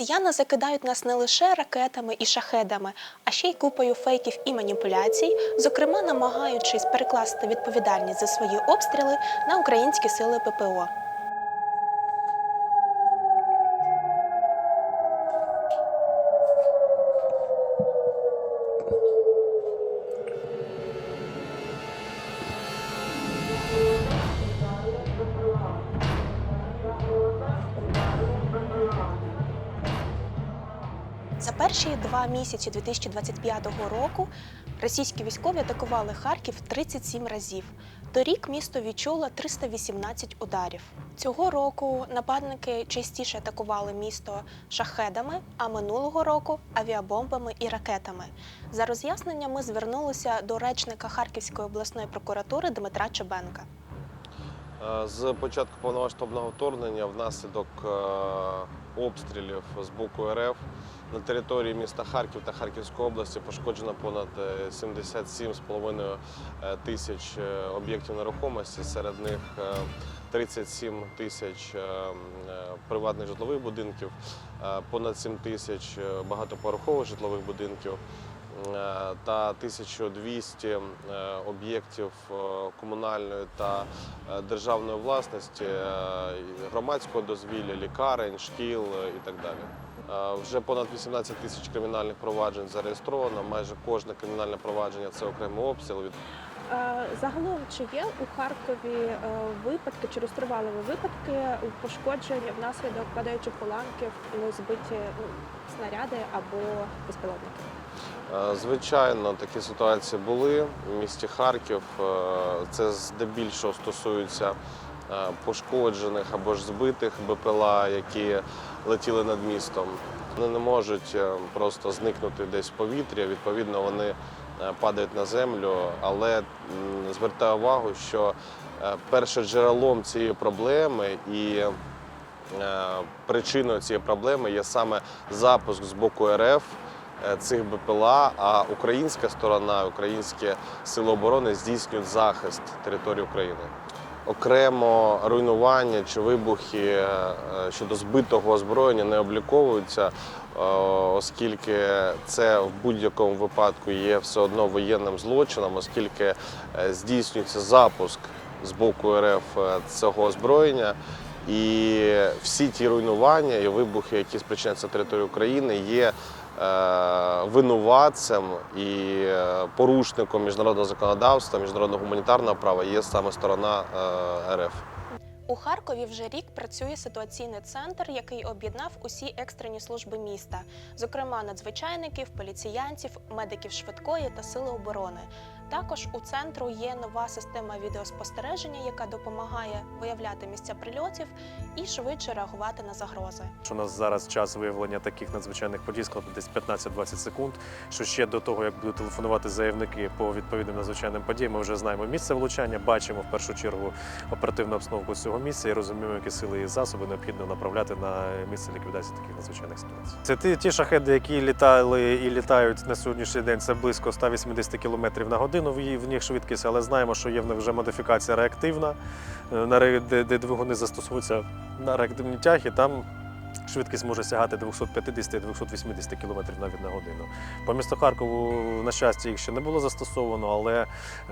Росіяни закидають нас не лише ракетами і шахедами, а ще й купою фейків і маніпуляцій, зокрема намагаючись перекласти відповідальність за свої обстріли на українські сили ППО. Два місяці 2025 року російські військові атакували Харків 37 разів. Торік місто відчуло 318 ударів. Цього року нападники частіше атакували місто шахедами, а минулого року авіабомбами і ракетами. За роз'ясненням ми звернулися до речника Харківської обласної прокуратури Дмитра Чебенка. Е, З початку повномасштабного вторгнення внаслідок е, обстрілів з боку РФ на території міста Харків та Харківської області пошкоджено понад е, 77,5 е, тисяч е, об'єктів нерухомості. Серед них е, 37 тисяч е, е, приватних житлових будинків, е, понад 7 тисяч е, багатоповерхових житлових будинків. е, Та 1200 е, об'єктів е, комунальної та е, державної власності, е, громадського дозвілля, лікарень, шкіл е, і так далі. Е, Вже понад 18 тисяч кримінальних проваджень зареєстровано. Майже кожне кримінальне провадження це окремий обстріл. Загалом, чи є у Харкові е, випадки, чи розтривалені випадки пошкодження внаслідок падаючих уламків, ну, збиті ну, снаряди або безпілотники? Е, Звичайно, такі ситуації були в місті Харків. Це здебільшого стосується пошкоджених або ж збитих БПЛА, які летіли над містом. Вони не можуть е, просто зникнути десь в повітря. Відповідно, вони е, падають на землю. Але звертаю увагу, що е, перше джерелом цієї проблеми і е, причиною цієї проблеми є саме запуск з боку РФ е, цих БПЛА, а українська сторона, українські сили оборони здійснюють захист території України. Окремо руйнування чи вибухи е, щодо збитого озброєння не обліковуються, е, оскільки це в будь-якому випадку є все одно воєнним злочином, оскільки е, здійснюється запуск з боку РФ цього озброєння. І всі ті руйнування і вибухи, які спричиняються на території України, є винуватцем і е, порушником міжнародного законодавства, міжнародного гуманітарного права є саме сторона е, РФ. У Харкові вже рік працює ситуаційний центр, який об'єднав усі екстрені служби міста, зокрема надзвичайників, поліціянців, медиків швидкої та сили оборони. Також у центру є нова система відеоспостереження, яка допомагає виявляти місця прильотів і швидше реагувати на загрози. у нас зараз час виявлення таких надзвичайних подій складає десь 15-20 секунд. Що ще до того, як будуть телефонувати заявники по відповідним надзвичайним подіям, ми вже знаємо місце влучання, бачимо в першу чергу оперативну обстановку цього місця і розуміємо, які сили і засоби необхідно направляти на місце ліквідації таких надзвичайних ситуацій. Це ті, ті шахеди, які літали і літають на сьогоднішній день. Це близько 180 км на годину в в них швидкість, але знаємо, що є в них вже модифікація реактивна, е, де двигуни застосовуються на реактивні тяги. Там швидкість може сягати 250-280 км навіть на годину. По місту Харкову, на щастя, їх ще не було застосовано, але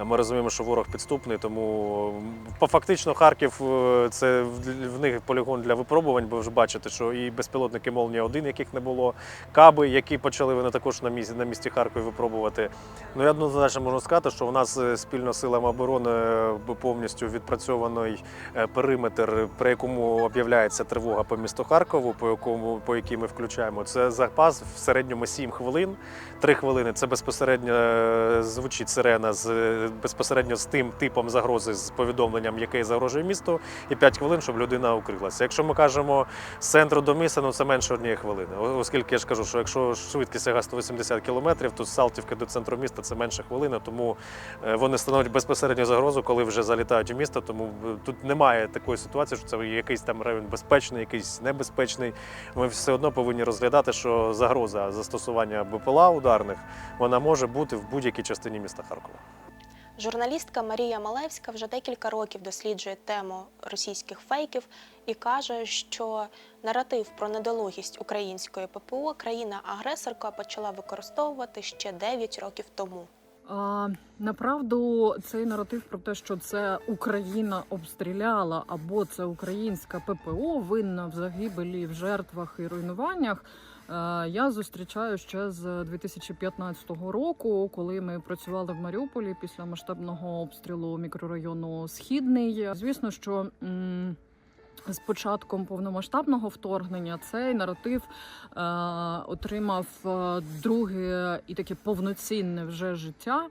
ми розуміємо, що ворог підступний, тому фактично Харків е, це в них полігон для випробувань, бо вже бачите, що і безпілотники Молнія 1 яких не було, каби, які почали вони також на місці, на місці Харкові випробувати. Ну і однозначно можна сказати, що у нас е, спільно силами оборони е, повністю відпрацьований периметр, при якому об'являється тривога по місту Харкову, по якому по якій ми включаємо. Це запас в середньому 7 хвилин. 3 хвилини це безпосередньо е, звучить сирена з безпосередньо з тим типом загрози з повідомленням, яке загрожує місту, і 5 хвилин, щоб людина укрилася. Якщо ми кажемо з центру до міста, ну це менше однієї хвилини. Оскільки я ж кажу, що якщо швидкість сягає 180 км, то з Салтівки до центру міста це менше хвилини, тому е, вони становлять безпосередню загрозу, коли вже залітають у місто. Тому е, тут немає такої ситуації, що це якийсь там район безпечний, якийсь небезпечний. Ми все одно повинні розглядати, що загроза застосування БПЛА ударних вона може бути в будь-якій частині міста Харкова. Журналістка Марія Малевська вже декілька років досліджує тему російських фейків і каже, що наратив про недолугість української ППО країна-агресорка почала використовувати ще 9 років тому. А, направду цей наратив про те, що це Україна обстріляла, або це українська ППО винна в загибелі, в жертвах і руйнуваннях. е, Я зустрічаю ще з 2015 року, коли ми працювали в Маріуполі після масштабного обстрілу мікрорайону Східний. Звісно, що з початком повномасштабного вторгнення цей наратив е, отримав е, друге і таке повноцінне вже життя.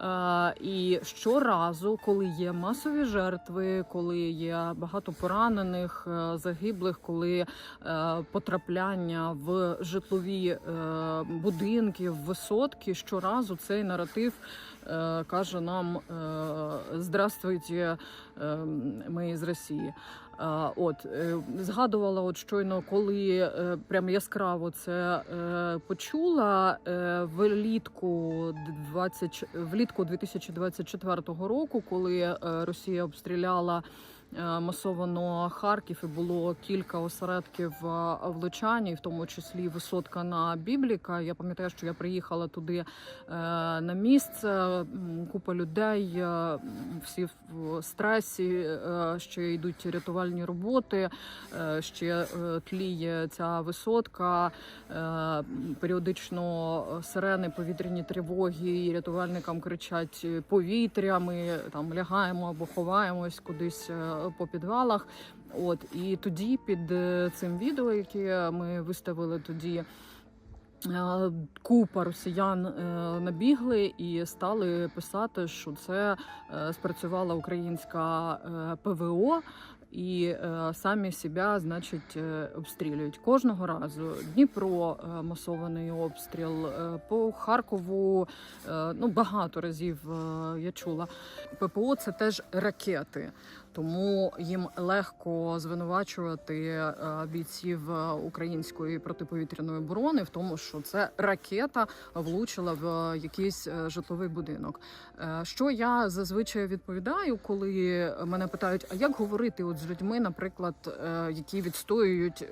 Е, і щоразу, коли є масові жертви, коли є багато поранених, е, загиблих, коли е, потрапляння в житлові е, будинки, в висотки, щоразу цей наратив каже нам е, здравствуйте, е, ми з Росії. Е, От е, згадувала, от щойно, коли е, прям яскраво це е, почула е, влітку 20, влітку 2024 року, коли е, Росія обстріляла. Е, Масовано Харків і було кілька осередків е, влучань, в тому числі висотка на Бібліка. Я пам'ятаю, що я приїхала туди е, на місце. Купа людей, всі в стресі, ще йдуть рятувальні роботи, ще тліє ця висотка. Періодично сирени, повітряні тривоги, і рятувальникам кричать повітря. Ми там лягаємо або ховаємось кудись по підвалах. От і тоді під е, цим відео, яке ми виставили тоді. е, Купа росіян е, набігли і стали писати, що це спрацювала українська ПВО, і самі себе, значить, обстрілюють кожного разу. Дніпро масований обстріл по Харкову. Ну багато разів я чула. ППО це теж ракети. Тому їм легко звинувачувати е, бійців е, української протиповітряної оборони в тому, що це ракета влучила в е, якийсь житловий будинок. Що я зазвичай відповідаю, коли мене питають, а як говорити от з людьми, наприклад, які відстоюють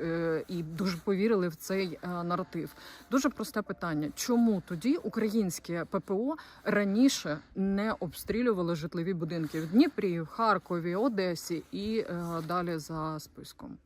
і дуже повірили в цей наратив? Дуже просте питання: чому тоді українське ППО раніше не обстрілювали житлові будинки в Дніпрі, в Харкові, Одесі і е, далі за списком?